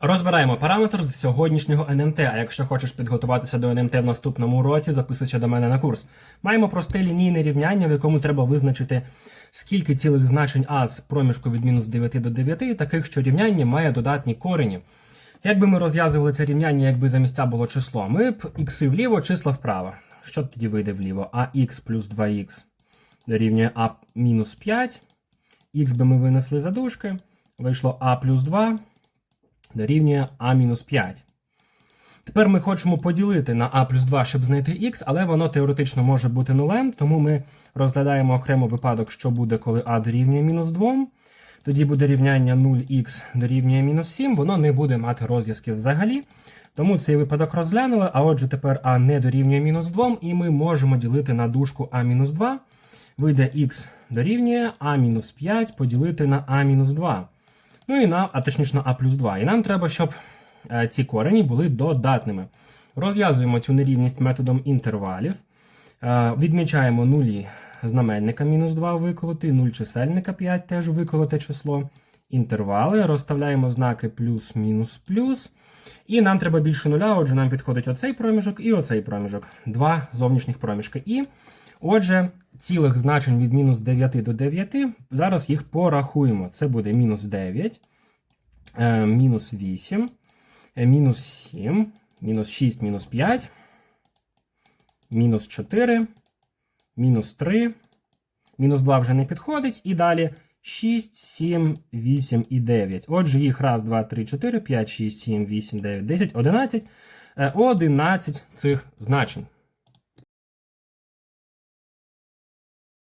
Розбираємо параметр з сьогоднішнього НМТ. А якщо хочеш підготуватися до НМТ в наступному році, записуйся до мене на курс. Маємо просте лінійне рівняння, в якому треба визначити, скільки цілих значень А з проміжку від мінус 9 до 9, таких, що рівняння має додатні корені. Якби ми розв'язували це рівняння, якби за місця було число, ми б ікси вліво, числа вправо. Що тоді вийде вліво? АХ плюс 2х дорівнює А мінус 5. Х би ми винесли за дужки. Вийшло А плюс 2 дорівнює А мінус 5. Тепер ми хочемо поділити на А плюс 2, щоб знайти х, але воно теоретично може бути нулем, тому ми розглядаємо окремо випадок, що буде, коли А дорівнює мінус 2. Тоді буде рівняння 0х дорівнює мінус 7, воно не буде мати розв'язків взагалі. Тому цей випадок розглянули, а отже, тепер А не дорівнює мінус 2, і ми можемо ділити на дужку А мінус 2. Вийде х дорівнює А мінус 5 поділити на А мінус 2. Ну і на, а точніше на А плюс 2. І нам треба, щоб е, ці корені були додатними. Розв'язуємо цю нерівність методом інтервалів. Е, відмічаємо нулі знаменника мінус 2 виколоти, 0 чисельника 5 теж виколоте число. Інтервали, розставляємо знаки плюс, мінус, плюс. І нам треба більше нуля, отже, нам підходить оцей проміжок і оцей проміжок. Два зовнішніх проміжки. І, отже, цілих значень від мінус 9 до 9, зараз їх порахуємо. Це буде мінус 9, е, мінус 8, е, мінус 7, мінус 6, мінус 5, мінус 4, мінус 3, мінус 2 вже не підходить. І далі 6, 7, 8 і 9. Отже, їх 1, 2, 3, 4, 5, 6, 7, 8, 9, 10, 11. Е, 11 цих значень.